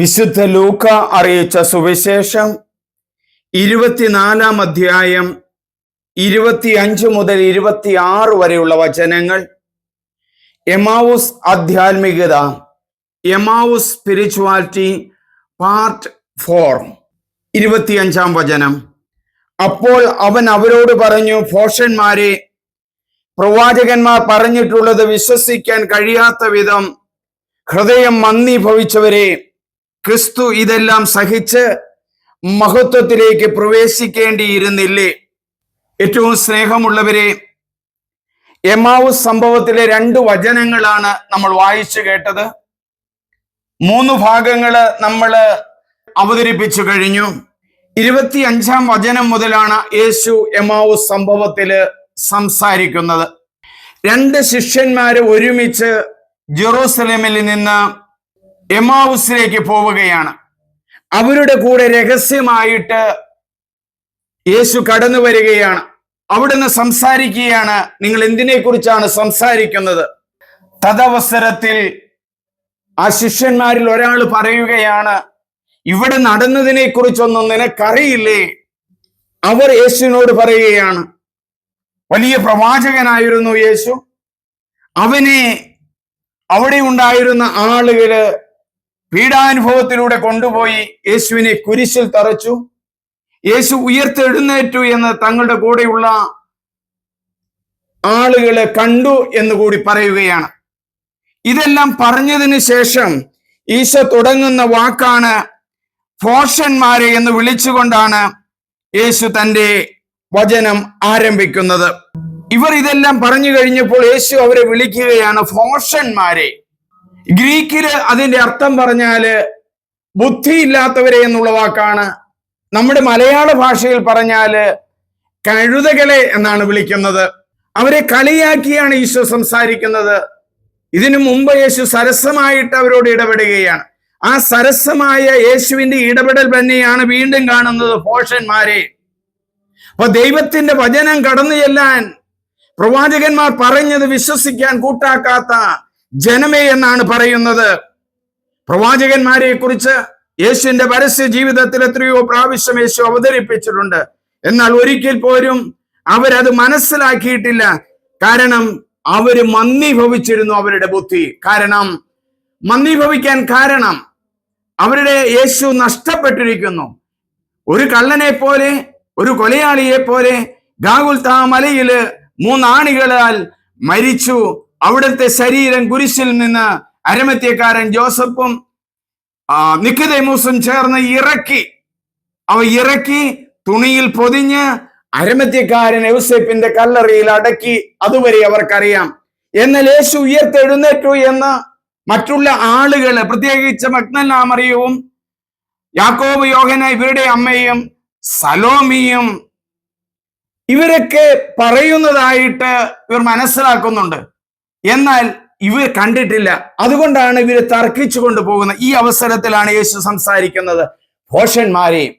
വിശുദ്ധ ലൂക്ക അറിയിച്ച സുവിശേഷം ഇരുപത്തിനാലാം അധ്യായം ഇരുപത്തിയഞ്ച് മുതൽ ഇരുപത്തിയാറ് വരെയുള്ള വചനങ്ങൾ. എമാവുസ് ആധ്യാത്മികത എമാവുസ് സ്പിരിച്വാലിറ്റി പാർട്ട് ഫോർ. ഇരുപത്തിയഞ്ചാം വചനം. അപ്പോൾ അവൻ അവരോട് പറഞ്ഞു ഭോഷന്മാരെ പ്രവാചകന്മാർ പറഞ്ഞിട്ടുള്ളത് വിശ്വസിക്കാൻ കഴിയാത്ത വിധം ഹൃദയം മന്ദീഭവിച്ചവരെ ക്രിസ്തു ഇതെല്ലാം സഹിച്ച് മഹത്വത്തിലേക്ക് പ്രവേശിക്കേണ്ടിയിരുന്നില്ലേ? ഏറ്റവും സ്നേഹമുള്ളവരെ എമാവു സംഭവത്തിലെ രണ്ട് വചനങ്ങളാണ് നമ്മൾ വായിച്ചു കേട്ടത്. മൂന്ന് ഭാഗങ്ങൾ നമ്മൾ അവതരിപ്പിച്ചു കഴിഞ്ഞു. ഇരുപത്തി അഞ്ചാം വചനം മുതലാണ് യേശു എമാവു സംഭവത്തിൽ സംസാരിക്കുന്നത്. രണ്ട് ശിഷ്യന്മാര് ഒരുമിച്ച് ജെറൂസലേമിൽ നിന്ന് എമാവുസിലേക്ക് പോവുകയാണ്. അവരുടെ കൂടെ രഹസ്യമായിട്ട് യേശു കടന്നു വരികയാണ്. അവിടുന്ന് സംസാരിക്കുകയാണ്. നിങ്ങൾ എന്തിനെ കുറിച്ചാണ് സംസാരിക്കുന്നത്? തദവസരത്തിൽ ആ ശിഷ്യന്മാരിൽ ഒരാൾ പറയുകയാണ് ഇവിടെ നടന്നതിനെ കുറിച്ചൊന്നും നിനക്കറിയില്ലേ? അവർ യേശുവിനോട് പറയുകയാണ് വലിയ പ്രവാചകനായിരുന്നു യേശു. അവനെ അവിടെ ഉണ്ടായിരുന്ന ആളുകൾ പീഡാനുഭവത്തിലൂടെ കൊണ്ടുപോയി യേശുവിനെ കുരിശിൽ തറച്ചു. യേശു ഉയർത്തെഴുന്നേറ്റു എന്ന് തങ്ങളുടെ കൂടെയുള്ള ആളുകളെ കണ്ടു എന്ന് കൂടി പറയുകയാണ്. ഇതെല്ലാം പറഞ്ഞതിന് ശേഷം ഈശോ തുടങ്ങുന്ന വാക്കാണ് ഫോഷന്മാരെ എന്ന് വിളിച്ചുകൊണ്ടാണ് യേശു തന്റെ വചനം ആരംഭിക്കുന്നത്. ഇവർ ഇതെല്ലാം പറഞ്ഞു കഴിഞ്ഞപ്പോൾ യേശു അവരെ വിളിക്കുകയാണ് ഫോഷന്മാരെ ഗ്രീക്കിൽ അതിന്റെ അർത്ഥം പറഞ്ഞാൽ ബുദ്ധിയില്ലാത്തവരെ എന്നുള്ള വാക്കാണ്. നമ്മുടെ മലയാള ഭാഷയിൽ പറഞ്ഞാൽ കഴുതകളെ എന്നാണ് വിളിക്കുന്നത്. അവരെ കളിയാക്കിയാണ് ഈശോ സംസാരിക്കുന്നത്. ഇതിനു മുമ്പ് യേശു സരസമായിട്ട് അവരോട് ഇടപെടുകയാണ്. ആ സരസമായ യേശുവിന്റെ ഇടപെടൽ തന്നെയാണ് വീണ്ടും കാണുന്നത് പോഷന്മാരെ അപ്പൊ ദൈവത്തിന്റെ വചനം കടന്നു ചെല്ലാൻ പ്രവാചകന്മാർ പറഞ്ഞത് വിശ്വസിക്കാൻ കൂട്ടാക്കാത്ത ജനമേ എന്നാണ് പറയുന്നത്. പ്രവാചകന്മാരെ കുറിച്ച് യേശുവിന്റെ പരസ്യ ജീവിതത്തിൽ എത്രയോ പ്രാവശ്യം യേശു അവതരിപ്പിച്ചിട്ടുണ്ട്. എന്നാൽ ഒരിക്കൽ പോലും അവരത് മനസ്സിലാക്കിയിട്ടില്ല. കാരണം അവർ മന്ദീഭവിച്ചിരുന്നു അവരുടെ ബുദ്ധി. കാരണം മന്ദീഭവിക്കാൻ കാരണം അവരുടെ യേശു നഷ്ടപ്പെട്ടിരിക്കുന്നു. ഒരു കള്ളനെ പോലെ ഒരു കൊലയാളിയെ പോലെ ഗാഗുൽത്താ മലയിൽ മൂന്നാണികളാൽ മരിച്ചു. അവിടുത്തെ ശരീരം കുരിശിൽ നിന്ന് അരമത്യക്കാരൻ ജോസഫും നിക്കുതൈമൂസും ചേർന്ന് ഇറക്കി. അവ ഇറക്കി തുണിയിൽ പൊതിഞ്ഞ് അരമത്യക്കാരൻ യൗസേപ്പിന്റെ കല്ലറിയിൽ അടക്കി. അതുവരെ അവർക്കറിയാം. എന്നാൽ യേശു ഉയർത്തെഴുന്നേറ്റു എന്ന് മറ്റുള്ള ആളുകൾ പ്രത്യേകിച്ച് മഗ്നല്ലാമറിയവും യാക്കോബ് യോഹന ഇവരുടെ അമ്മയും സലോമിയും ഇവരൊക്കെ പറയുന്നതായിട്ട് ഇവർ മനസ്സിലാക്കുന്നുണ്ട്. എന്നാൽ ഇവർ കണ്ടിട്ടില്ല. അതുകൊണ്ടാണ് ഇവർ തർക്കിച്ചു കൊണ്ടുപോകുന്നത് ഈ അവസരത്തിലാണ് യേശു സംസാരിക്കുന്നത്. ഭോഷന്മാരെ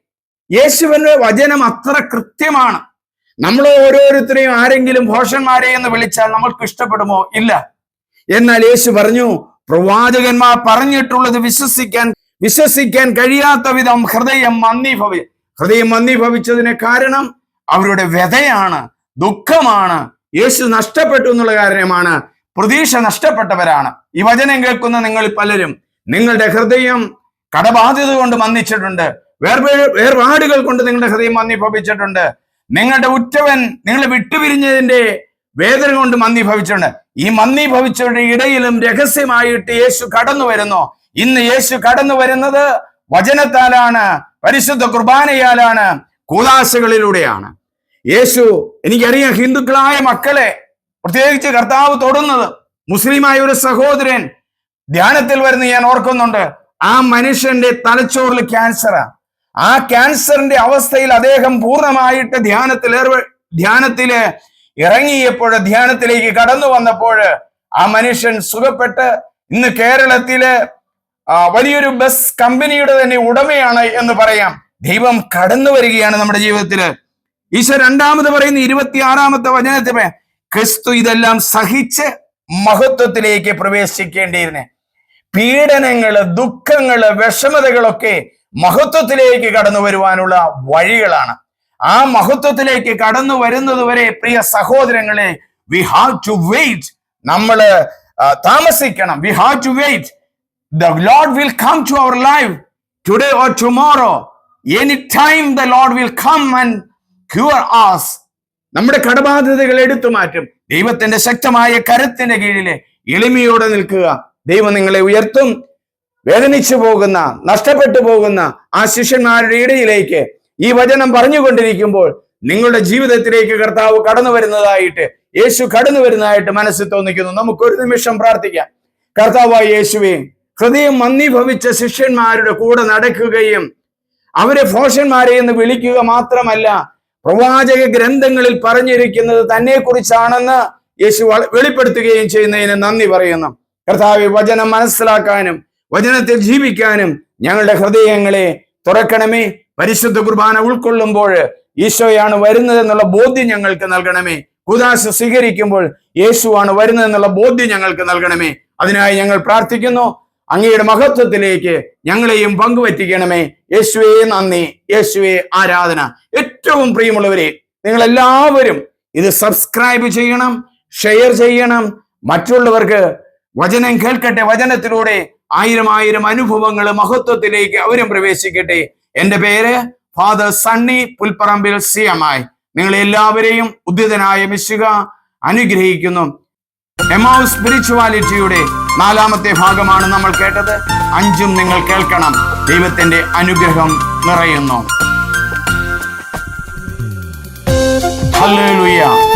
യേശുവിന്റെ വചനം അത്ര കൃത്യമാണ്. നമ്മൾ ഓരോരുത്തരെയും ആരെങ്കിലും ഭോഷന്മാരെ എന്ന് വിളിച്ചാൽ നമ്മൾക്ക് ഇഷ്ടപ്പെടുമോ? ഇല്ല. എന്നാൽ യേശു പറഞ്ഞു പ്രവാചകന്മാർ പറഞ്ഞിട്ടുള്ളത് വിശ്വസിക്കാൻ വിശ്വസിക്കാൻ കഴിയാത്ത വിധം ഹൃദയം മന്ദീഭവി ഹൃദയം മന്ദീഭവിച്ചതിന് കാരണം അവരുടെ വ്യതയാണ് ദുഃഖമാണ്. യേശു നഷ്ടപ്പെട്ടു എന്നുള്ള കാരണമാണ് പ്രതീക്ഷ നഷ്ടപ്പെട്ടവരാണ്. ഈ വചനം കേൾക്കുന്ന നിങ്ങൾ പലരും നിങ്ങളുടെ ഹൃദയം കടബാധ്യത കൊണ്ട് മന്ദിച്ചിട്ടുണ്ട്. വേർപേ വേർപാടുകൾ കൊണ്ട് നിങ്ങളുടെ ഹൃദയം മന്ദിഭവിച്ചിട്ടുണ്ട്. നിങ്ങളുടെ ഉറ്റവൻ നിങ്ങളെ വിട്ടുപിരിഞ്ഞതിന്റെ വേദന കൊണ്ട് മന്ദിഭവിച്ചിട്ടുണ്ട്. ഈ മന്ദിഭവിച്ചവരുടെ ഇടയിലും രഹസ്യമായിട്ട് യേശു കടന്നു വരുന്നു. ഇന്ന് യേശു കടന്നു വരുന്നത് വചനത്താലാണ് പരിശുദ്ധ കുർബാനയാലാണ് കൂതാശകളിലൂടെയാണ്. യേശു എനിക്കറിയാം ഹിന്ദുക്കളായ മക്കളെ പ്രത്യേകിച്ച് കർത്താവ് തൊടുന്നത് മുസ്ലിമായ ഒരു സഹോദരൻ ധ്യാനത്തിൽ വരുന്ന ഞാൻ ഓർക്കുന്നുണ്ട്. ആ മനുഷ്യന്റെ തലച്ചോറിൽ ക്യാൻസറാ ആ. ക്യാൻസറിന്റെ അവസ്ഥയിൽ അദ്ദേഹം പൂർണമായിട്ട് ധ്യാനത്തിൽ ധ്യാനത്തിൽ ഇറങ്ങിയപ്പോൾ ധ്യാനത്തിലേക്ക് കടന്നു വന്നപ്പോൾ ആ മനുഷ്യൻ സുഖപ്പെട്ട് ഇന്ന് കേരളത്തിലെ വലിയൊരു ബസ് കമ്പനിയുടെ തന്നെ ഉടമയാണ് എന്ന് പറയാം. ദൈവം കടന്നു വരികയാണ് നമ്മുടെ ജീവിതത്തിൽ. ഈശോ രണ്ടാമത് പറയുന്ന ഇരുപത്തിയാറാമത്തെ വചനത്തിൽ ക്രിസ്തു ഇതെല്ലാം സഹിച്ച് മഹത്വത്തിലേക്ക് പ്രവേശിക്കേണ്ടിയിരുന്നേ. പീഡനങ്ങൾ ദുഃഖങ്ങൾ വിഷമതകളൊക്കെ മഹത്വത്തിലേക്ക് കടന്നു വരുവാനുള്ള വഴികളാണ്. ആ മഹത്വത്തിലേക്ക് കടന്നു വരുന്നത് വരെ പ്രിയ സഹോദരങ്ങളെ വി ഹാവ് ടു വെയിറ്റ് നമ്മൾ താമസിക്കണം. We have to wait the Lord will come to our live today or tomorrow any time the Lord will come and cure us. നമ്മുടെ കടബാധ്യതകൾ എടുത്തു മാറ്റും. ദൈവത്തിന്റെ ശക്തമായ കരത്തിന്റെ കീഴിലെ എളിമയോടെ നിൽക്കുക. ദൈവം നിങ്ങളെ ഉയർത്തും. വേദനിച്ചു പോകുന്ന നഷ്ടപ്പെട്ടു പോകുന്ന ആ ശിഷ്യന്മാരുടെ ഇടയിലേക്ക് ഈ വചനം പറഞ്ഞുകൊണ്ടിരിക്കുമ്പോൾ നിങ്ങളുടെ ജീവിതത്തിലേക്ക് കർത്താവ് കടന്നു വരുന്നതായിട്ട് യേശു കടന്നു വരുന്നതായിട്ട് മനസ്സിൽ തോന്നിക്കുന്നു. നമുക്ക് ഒരു നിമിഷം പ്രാർത്ഥിക്കാം. കർത്താവായ യേശുവേ ഹൃദയം മന്ദീഭവിച്ച ശിഷ്യന്മാരുടെ കൂടെ നടക്കുകയും അവരെ ഭോഷന്മാരെ എന്ന് വിളിക്കുക മാത്രമല്ല പ്രവാചക ഗ്രന്ഥങ്ങളിൽ പറഞ്ഞിരിക്കുന്നത് തന്നെ കുറിച്ചാണെന്ന് യേശു വെളിപ്പെടുത്തുകയും ചെയ്യുന്നതിന് നന്ദി പറയുന്നു. കർത്താവ് വചനം മനസ്സിലാക്കാനും വചനത്തിൽ ജീവിക്കാനും ഞങ്ങളുടെ ഹൃദയങ്ങളെ തുറക്കണമേ. പരിശുദ്ധ കുർബാന ഉൾക്കൊള്ളുമ്പോൾ ഈശോയാണ് വരുന്നതെന്നുള്ള ബോധ്യം ഞങ്ങൾക്ക് നൽകണമേ. കുദാശ സ്വീകരിക്കുമ്പോൾ യേശുവാണ് വരുന്നതെന്നുള്ള ബോധ്യം ഞങ്ങൾക്ക് നൽകണമേ. അതിനായി ഞങ്ങൾ പ്രാർത്ഥിക്കുന്നു. അങ്ങയുടെ മഹത്വത്തിലേക്ക് ഞങ്ങളെയും പങ്കുപറ്റിക്കണമേ യേശുവേ നന്ദി. യേശുവേ ആരാധന. ഏറ്റവും പ്രിയമുള്ളവരെ നിങ്ങൾ എല്ലാവരും ഇത് സബ്സ്ക്രൈബ് ചെയ്യണം ഷെയർ ചെയ്യണം. മറ്റുള്ളവർക്ക് വചനം കേൾക്കട്ടെ. വചനത്തിലൂടെ ആയിരം ആയിരം അനുഭവങ്ങൾ മഹത്വത്തിലേക്ക് അവരും പ്രവേശിക്കട്ടെ. എന്റെ പേര് father Sunny Pulparambil C M ആയി നിങ്ങൾ എല്ലാവരെയും ഉദ്യതനായ മിശുക അനുഗ്രഹിക്കുന്നു. എമൗ സ്പിരിച്വാലിറ്റിയുടെ നാലാമത്തെ ഭാഗമാണ് നമ്മൾ കേട്ടത്. അഞ്ചും നിങ്ങൾ കേൾക്കണം. ദൈവത്തിന്റെ അനുഗ്രഹം നിറയുന്നു. ഹല്ലേലൂയ.